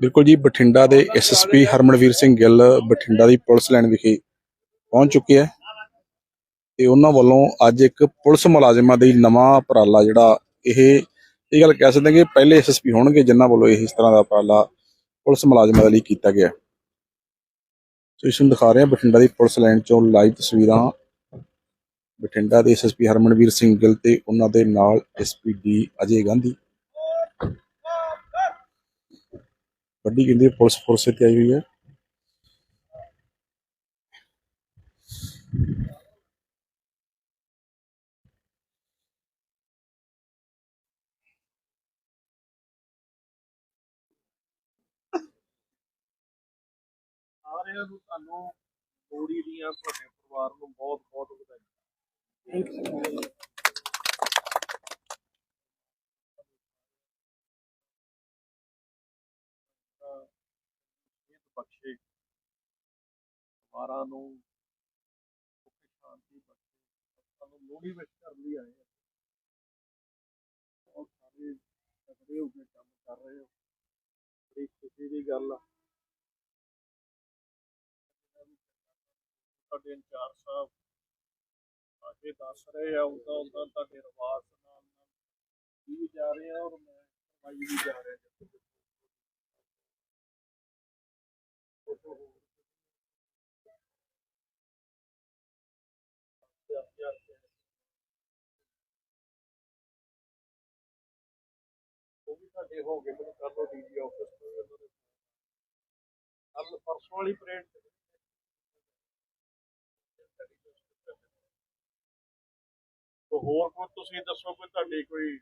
ਬਿਲਕੁਲ ਜੀ, ਬਠਿੰਡਾ ਦੇ ਐਸਐਸਪੀ ਹਰਮਨਵੀਰ ਸਿੰਘ ਗਿੱਲ ਬਠਿੰਡਾ ਦੀ ਪੁਲਿਸ ਲਾਈਨ ਵਿਖੇ ਪਹੁੰਚ ਚੁੱਕੇ ਹੈ। ਤੇ ਉਹਨਾਂ ਵੱਲੋਂ ਅੱਜ ਇੱਕ ਪੁਲਿਸ ਮੁਲਾਜ਼ਮਾਂ ਦੀ ਨਵਾਂ ਉਪਰਾਲਾ ਜਿਹੜਾ ਇਹ ਇਹ ਗੱਲ ਕਹਿ ਸਕਦੇ ਕਿ ਪਹਿਲੇ ਐਸਐਸਪੀ ਹੋਣਗੇ ਜਿਨ੍ਹਾਂ ਵੱਲੋਂ ਇਹ ਇਸ ਤਰ੍ਹਾਂ ਦਾ ਉਪਰਾਲਾ ਪੁਲਿਸ ਮੁਲਾਜ਼ਮਾਂ ਦੇ ਲਈ ਕੀਤਾ ਗਿਆ। ਸੋ ਇਸ ਨੂੰ ਦਿਖਾ ਰਹੇ ਹਾਂ, ਬਠਿੰਡਾ ਦੀ ਪੁਲਿਸ ਲਾਈਨ ਚੋਂ ਲਾਈਵ ਤਸਵੀਰਾਂ। ਬਠਿੰਡਾ ਦੇ ਐਸਐਸਪੀ ਹਰਮਨਵੀਰ ਸਿੰਘ ਗਿੱਲ ਤੇ ਉਹਨਾਂ ਦੇ ਨਾਲ ਐਸਪੀ ਡੀ ਅਜੇ ਗਾਂਧੀ। ਵੱਡੀ ਗਿਣਤੀ ਵਿੱਚ ਪੁਲਿਸ ਫੋਰਸ ਇੱਥੇ ਆਈ ਹੋਈ ਹੈ ਸਾਰਿਆਂ ਨੂੰ ਤੁਹਾਨੂੰ ਲੋਹੜੀ ਦੀਆਂ ਤੁਹਾਡੇ ਪਰਿਵਾਰ ਨੂੰ ਬਹੁਤ ਬਹੁਤ ਵਧਾਈਆਂ ਬਖਸ਼ੇ। ਪਰਿਵਾਰਾਂ ਨੂੰ ਸੁੱਖ, ਸ਼ਾਂਤੀ ਬਖਸ਼ੇ। ਸਾਨੂੰ ਲੋਹੜੀ ਵਿੱਚ ਕਰਨ ਲਈ ਆਏ ਹਾਂ ਬਹੁਤ ਸਾਰੇ ਤਕੜੇ ਹੋ ਕੇ ਕੰਮ ਕਰ ਰਹੇ ਹੋ। ਬੜੀ ਖੁਸ਼ੀ ਦੀ ਗੱਲ ਆ। ਸਾਡੇ ਇੰਚਾਰਜ ਸਾਹਿਬ ਆਗੇ ਦੱਸ ਰਹੇ ਆ ਉਦਾਂ ਉਦਾਂ ਤੁਹਾਡੇ ਰਿਵਾਜ ਨਾਲ ਨਾਲ ਵੀ ਜਾ ਰਹੇ ਆ ਔਰ ਮੈਂ ਕਰਵਾਈ ਵੀ ਜਾ ਰਿਹਾ। ਜੀ ਹੋ ਗਏ, ਮੈਨੂੰ ਕੱਲ ਨੂੰ ਡੀਜੀ ਆਫਿਸ ਤੋਂ ਉਹਨਾਂ ਦੇ ਕੱਲ ਪਰਸੋਂ ਵਾਲੀ ਪਰੇਡ ਤੋ ਹੋਰ ਕੋਈ ਤੁਸੀਂ ਦੱਸੋ ਕੋਈ ਤੁਹਾਡੀ ਕੋਈ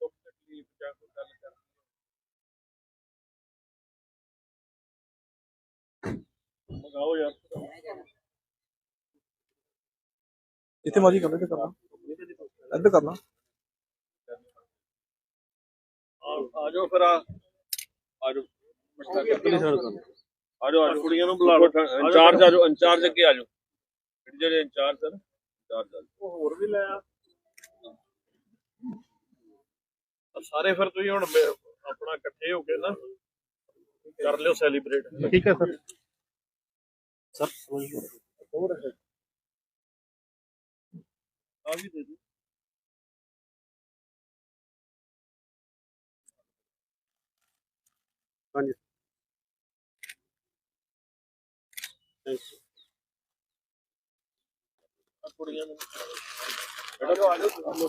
ਦੁੱਖ ਤਕਲੀਫ ਜਾਂ ਕੋਈ ਗੱਲ ਕਰਨੀ ਮਗਾਓ ਯਾਰ। ਜਿੱਥੇ ਮਰਜ਼ੀ ਕਰ ਲੈ ਕਰਨਾ ਇੱਧਰ ਕਰਨਾ ਆ- ਆ ਜਾਓ ਫਿਰ ਆ। ਆ ਜਾਓ। ਆ ਜਾਓ ਆ ਜਾਓ। ਕੁੜੀਆਂ ਨੂੰ ਬੁਲਾ ਲਓ। ਇੰਚਾਰਜ ਆ ਜਾਓ ਇੰਚਾਰਜ ਅੱਗੇ ਆ ਜਾਓ। ਜਿਹੜੇ ਜਿਹੜੇ ਇੰਚਾਰਜ ਹਨ ਇੰਚਾਰਜ ਆ ਜਾਓ। ਉਹ ਹੋਰ ਵੀ ਲੈ ਆ। ਆ ਸਾਰੇ ਫਿਰ ਤੁਸੀਂ ਹੁਣ ਮੇ- ਆਪਣਾ ਇਕੱਠੇ ਹੋ ਕੇ ਨਾ ਕਰ ਲਿਓ ਸੈਲੀਬ੍ਰੇਟ ਠੀਕ ਹੈ ਸਰ। ਹੋਰ ਹੈ। ਆ ਵੀ ਦੇ ਦਿਓ। ਹਾਂਜੀ। ਥੈਂਕ ਯੂ ਆ ਕੁੜੀਆਂ ਨੂੰ ਬੇਟਾ ਆ ਜਾਓ।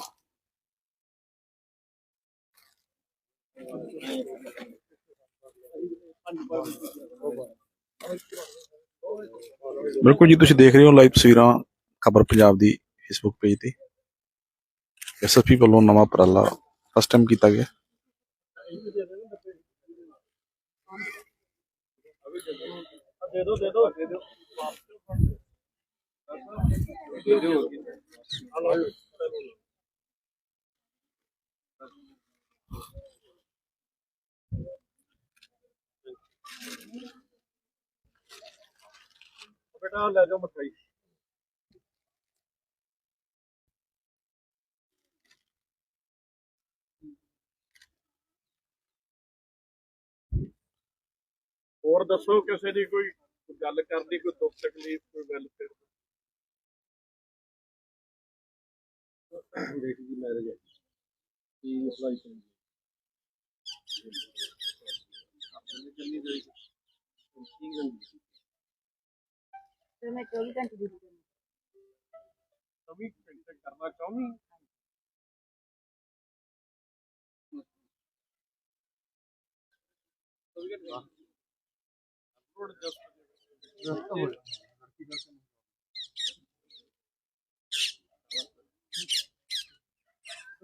ਬਿਲਕੁਲ ਜੀ ਤੁਸੀਂ ਦੇਖ ਰਹੇ ਹੋ ਲਾਈਵ ਤਸਵੀਰਾਂ ਖਬਰ ਪੰਜਾਬ ਦੀ ਫੇਸਬੁੱਕ ਪੇਜ ਤੇ। ਐਸਐਸਪੀ ਵੱਲੋਂ ਨਵਾਂ ਉਪਰਾਲਾ ਫਸਟ ਟਾਈਮ ਕੀਤਾ ਗਿਆ। ਦੇ ਦਿਓ ਦੇ ਦਿਓ ਦੇ। ਦਿਓ ਹਲੋ ਬੇਟਾ ਲੈ ਜਾਓ ਮਠਾਈ ਹੋਰ ਦੱਸੋ ਕਿਸੇ ਦੀ ਕੋਈ ਗੱਲ ਕਰਨੀ ਕੋਈ ਦੁੱਖ ਤਕਲੀਫ ਕੋਈ ਗੱਲ ਫਿਰ ਬੇਟੀ ਦੀ ਮੈਰਿਜ ਹੈ ਕੀ ਅਪਲਾਈ ਕਰਨੀ ਆਪਣੇ ਕਿੰਨੀ ਦੇਰ ਕੀ ਗੱਲ ਫਿਰ ਮੈਂ 24 ਘੰਟੇ ਡਿਊਟੀ ਕਰਨੀ ਸਭੀ ਕਰਨਾ ਚਾਹੁੰਦੀ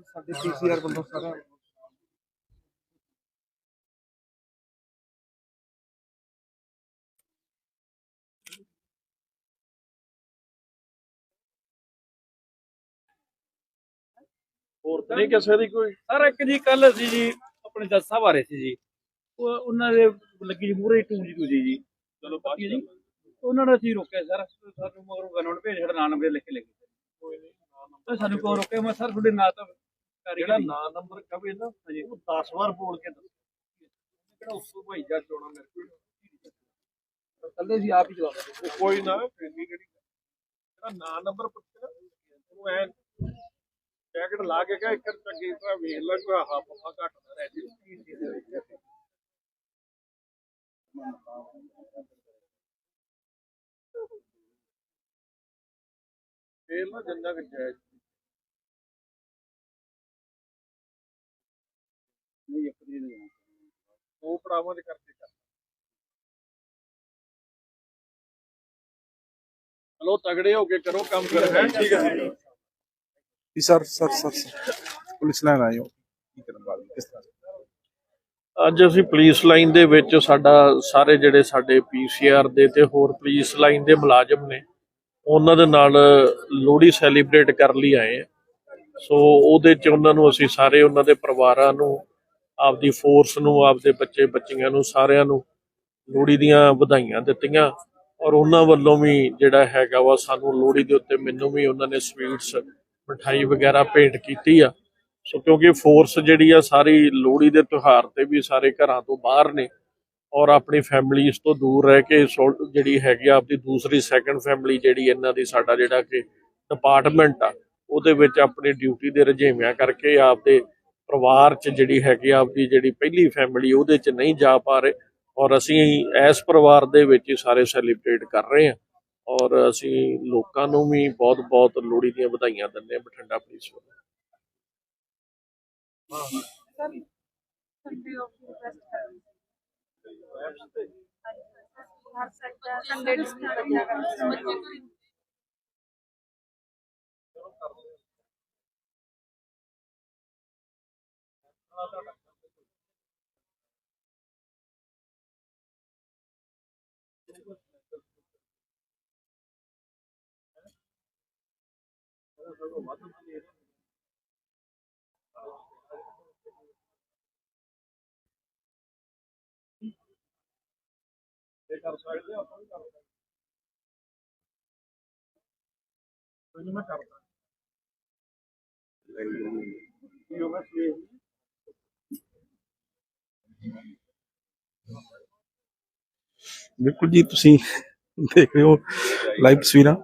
ਸਾਡੇ ਪੀਸੀਆਰ ਵੱਲੋਂ ਸਾਰਾ ਹੋਰ ਨਹੀਂ ਕਿਸੇ ਦੀ ਕੋਈ? ਸਰ, ਇੱਕ ਜੀ ਕੱਲ ਅਸੀਂ ਜੀ ਆਪਣੇ ਜੱਜ ਸਾਹਿਬ ਆ ਰਹੇ ਸੀ ਜੀ। ਉਹ ਉਹਨਾਂ ਦੇ ਲੱਗੀ ਜੀ ਮੂਰੇ ਟੂਜੀ ਟੂਜੀ ਜੀ। ਚਲੋ ਬਾਕੀ ਜੀ। ਉਹਨਾਂ ਨੇ ਅਸੀਂ ਰੋਕਿਆ ਸਰ। ਸਾਨੂੰ ਮਗਰੋਂ ਗਨਵਨ ਭੇਜ ਸਾਡਾ ਨਾਂ ਨੰਬਰ ਲਿਖ ਕੇ ਲੈ ਗਏ। ਕੋਈ ਨਹੀਂ ਨਾਂ number ਤਾਂ ਸਾਨੂੰ ਕੋਈ ਰੋਕਿਆ? ਮੈਂ ਸਰ ਤੁਹਾਡੇ ਨਾਂ ਤਾਂ ਜਿਹੜਾ ਨਾਂ ਨੰਬਰ ਕਵੇ ਨਾ ਉਹ 10 ਵਾਰ ਬੋਲ ਕੇ ਦੱਸੋ। ਕਿਹੜਾ ਉਸੋਂ ਭਾਈ ਜਾ ਚੋਣਾ ਮੇਰੇ ਕੋਲ? ਕੱਲੇ ਸੀ ਆਪ ਹੀ ਚਲਾਉਂਦੇ ਉਹ ਕੋਈ ਨਾ ਫੇਰੀ ਕਿਹੜੀ ਜਿਹੜਾ ਨਾਂ ਨੰਬਰ ਪੁੱਛਣਾ ਉਹਨੂੰ ਐ ਜੈਕਟ ਲਾ ਕੇ ਕਹ ਇੱਕ ਚੰਗੀ ਤਰ੍ਹਾਂ ਵੇਖ ਲੈ ਕੋਈ ਆਹ ਪੱਪਾ ਘੱਟ ਨਾ ਰਹਿ ਜੇ। ਕੀ। ਫੇਰ ਨਾ ਜੰਨਾ ਕਿ ਜਾਇਜ਼ ਨਹੀਂ ਇੱਕ ਦੀ ਨਹੀਂ ਦੋ ਪੜਾਵਾਂ ਦੇ ਕਰਕੇ ਕਰ ਚਲੋ ਤਗੜੇ ਹੋ ਕੇ ਕਰੋ ਕੰਮ ਕਰ ਹੈ? ਠੀਕ ਹੈ। ਜੀ sir sir sir. Police line ਹੋ। ਕੀ ਕਰਨ ਵਾਲੇ ਕਿਸ ਤਰ੍ਹਾਂ ਅੱਜ ਅਸੀਂ ਪੁਲਿਸ ਲਾਈਨ ਦੇ ਵਿੱਚ ਸਾਡਾ, ਸਾਰੇ ਜਿਹੜੇ ਸਾਡੇ ਪੀਸੀਆਰ ਦੇ ਤੇ ਹੋਰ ਪੁਲਿਸ ਲਾਈਨ ਦੇ ਮੁਲਾਜ਼ਮ ਨੇ, ਉਹਨਾਂ ਦੇ ਨਾਲ ਲੋਹੜੀ ਸੈਲੀਬ੍ਰੇਟ ਕਰਨ ਲਈ ਆਏ ਆ। ਸੋ ਉਹਦੇ ਚ ਉਹਨਾਂ ਨੂੰ ਅਸੀਂ ਸਾਰੇ ਉਹਨਾਂ ਦੇ ਪਰਿਵਾਰਾਂ ਨੂੰ, ਆਪਦੀ ਫੋਰਸ ਨੂੰ, ਆਪਦੇ ਬੱਚੇ ਬੱਚੀਆਂ ਨੂੰ, ਸਾਰਿਆਂ ਨੂੰ ਲੋਹੜੀ ਦੀਆਂ ਵਧਾਈਆਂ ਦਿੱਤੀਆਂ। ਔਰ ਉਹਨਾਂ ਵੱਲੋਂ ਵੀ ਜਿਹੜਾ ਹੈਗਾ ਵਾ ਸਾਨੂੰ ਲੋਹੜੀ ਦੇ ਉੱਤੇ ਮੈਨੂੰ ਵੀ ਉਹਨਾਂ ਨੇ ਸਵੀਟਸ ਮਠਾਈ ਵਗੈਰਾ ਭੇਂਟ ਕੀਤੀ ਆ। ਸੋ ਕਿਉਂਕਿ ਫੋਰਸ ਜਿਹੜੀ ਆ ਸਾਰੀ ਲੋਹੜੀ ਦੇ ਤਿਉਹਾਰ ਤੇ ਵੀ ਸਾਰੇ ਘਰਾਂ ਤੋਂ ਬਾਹਰ ਨੇ ਔਰ ਆਪਣੀ ਫੈਮਿਲੀਜ਼ ਤੋਂ ਦੂਰ ਰਹਿ ਕੇ ਸੋ- ਜਿਹੜੀ ਹੈਗੀ ਆ ਆਪਦੀ ਦੂਸਰੀ ਸੈਕੰਡ ਫੈਮਿਲੀ ਜਿਹੜੀ ਇਹਨਾਂ ਦੀ ਸਾਡਾ ਜਿਹੜਾ ਕਿ ਡਿਪਾਰਟਮੈਂਟ ਆ, ਉਹਦੇ ਵਿੱਚ ਆਪਣੀ ਡਿਊਟੀ ਦੇ ਰੁਝੇਵਿਆਂ ਕਰਕੇ ਆਪਦੇ ਪਰਿਵਾਰ 'ਚ ਜਿਹੜੀ ਹੈਗੀ ਆ ਆਪਦੀ ਜਿਹੜੀ ਪਹਿਲੀ ਫੈਮਿਲੀ ਉਹਦੇ 'ਚ ਨਹੀਂ ਜਾ ਪਾ ਰਹੇ ਔਰ ਅਸੀਂ ਇਸ ਪਰਿਵਾਰ ਦੇ ਵਿੱਚ ਹੀ ਸਾਰੇ ਸੈਲੀਬ੍ਰੇਟ ਕਰ ਰਹੇ ਹਾਂ ਔਰ ਅਸੀਂ ਲੋਕਾਂ ਨੂੰ ਵੀ ਬਹੁਤ-ਬਹੁਤ ਲੋਹੜੀ ਦੀਆਂ ਵਧਾਈਆਂ ਦਿੰਦੇ ਹਾਂ, ਬਠਿੰਡਾ ਪੁਲਿਸ ਵੱਲੋਂ। ਸੰਡੇ ਆਫ ਰਿਕਵੈਸਟ ਕਰਾਂਗੇ ਹਰ ਸੈਕਟਰ ਸੰਡੇ ਡਿਸਟ੍ਰਿਕਟ ਬੱਚਾ ਕਰ ਸਕਦੇ ਆ, ਆਪਾਂ ਵੀ ਕਰ ਸਕਦੇ ਕੋਈ ਨਹੀਂ ਮੈਂ ਕਰਦਾ। ਕੀ ਹੋ ਗਿਆ ਬਿਲਕੁਲ ਜੀ ਤੁਸੀਂ ਦੇਖ ਰਹੇ ਹੋ ਲਾਈਵ ਤਸਵੀਰਾਂ।